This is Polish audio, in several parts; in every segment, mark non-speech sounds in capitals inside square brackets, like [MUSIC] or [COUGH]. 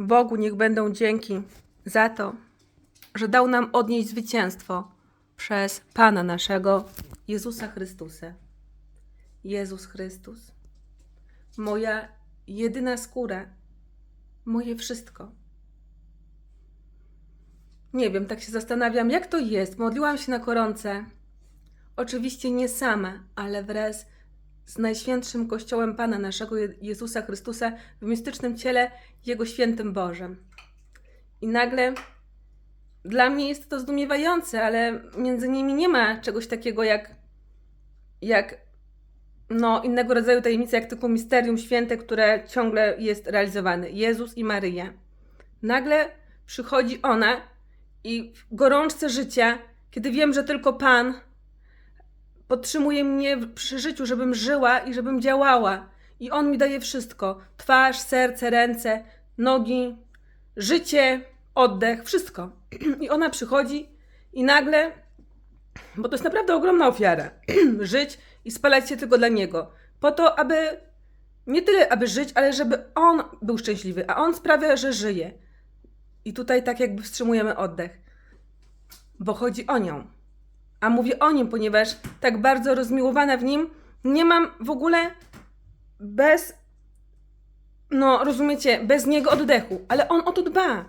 Bogu niech będą dzięki za to, że dał nam odnieść zwycięstwo przez Pana naszego Jezusa Chrystusa. Jezus Chrystus, moja jedyna skóra, moje wszystko. Nie wiem, tak się zastanawiam, jak to jest. Modliłam się na koronce. Oczywiście nie sama, ale wraz z Najświętszym Kościołem Pana naszego Je- Jezusa Chrystusa w mistycznym ciele Jego świętym Bożym. I nagle dla mnie jest to zdumiewające, ale między nimi nie ma czegoś takiego jak, jak no, innego rodzaju tajemnicy, jak tylko misterium święte, które ciągle jest realizowane. Jezus i Maryja. Nagle przychodzi ona i w gorączce życia, kiedy wiem, że tylko Pan podtrzymuje mnie przy życiu, żebym żyła i żebym działała. I On mi daje wszystko: twarz, serce, ręce, nogi, życie, oddech, wszystko. [CLEARS THROAT] I ona przychodzi i nagle, bo to jest naprawdę ogromna ofiara, [CLEARS THROAT] żyć i spalać się tylko dla Niego. Po to, aby nie tyle, aby żyć, ale żeby On był szczęśliwy, a On sprawia, że żyje. I tutaj tak jakby wstrzymujemy oddech, bo chodzi o nią. A mówię o nim, ponieważ tak bardzo rozmiłowana w nim, nie mam w ogóle bez, no rozumiecie, bez niego oddechu, ale on o to dba.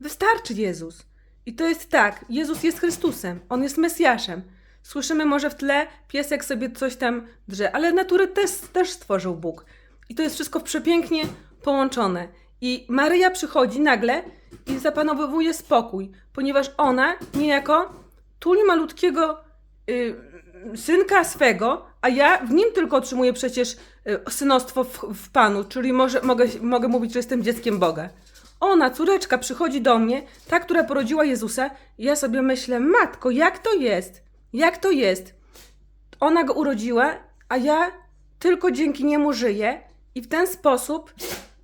Wystarczy Jezus. I to jest tak, Jezus jest Chrystusem, on jest Mesjaszem. Słyszymy może w tle, piesek sobie coś tam drze, ale naturę też, też stworzył Bóg. I to jest wszystko przepięknie połączone. I Maryja przychodzi nagle i zapanowuje spokój, ponieważ ona niejako tuli malutkiego y, synka swego, a ja w nim tylko otrzymuję przecież y, synostwo w, w Panu, czyli może, mogę, mogę mówić, że jestem dzieckiem Boga. Ona, córeczka, przychodzi do mnie, ta, która porodziła Jezusa, i ja sobie myślę, matko, jak to jest? Jak to jest? Ona go urodziła, a ja tylko dzięki niemu żyję i w ten sposób,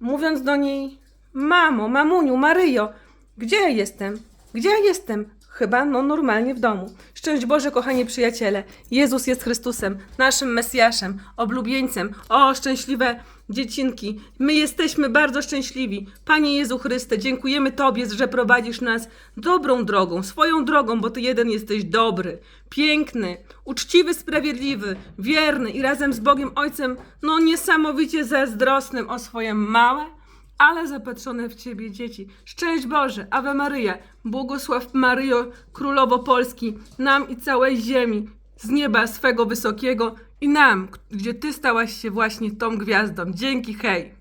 mówiąc do niej, mamo, mamuniu, Maryjo, gdzie ja jestem? Gdzie ja jestem? Chyba, no normalnie w domu. Szczęść Boże, kochani przyjaciele. Jezus jest Chrystusem, naszym Mesjaszem, oblubieńcem. O, szczęśliwe dziecinki. My jesteśmy bardzo szczęśliwi. Panie Jezu Chryste, dziękujemy Tobie, że prowadzisz nas dobrą drogą, swoją drogą, bo Ty jeden jesteś dobry, piękny, uczciwy, sprawiedliwy, wierny i razem z Bogiem Ojcem, no niesamowicie zazdrosnym o swoje małe, ale zapatrzone w Ciebie dzieci. Szczęść Boże, Ave Maryja, błogosław Maryjo, Królowo Polski, nam i całej ziemi, z nieba swego wysokiego i nam, gdzie Ty stałaś się właśnie tą gwiazdą. Dzięki, hej!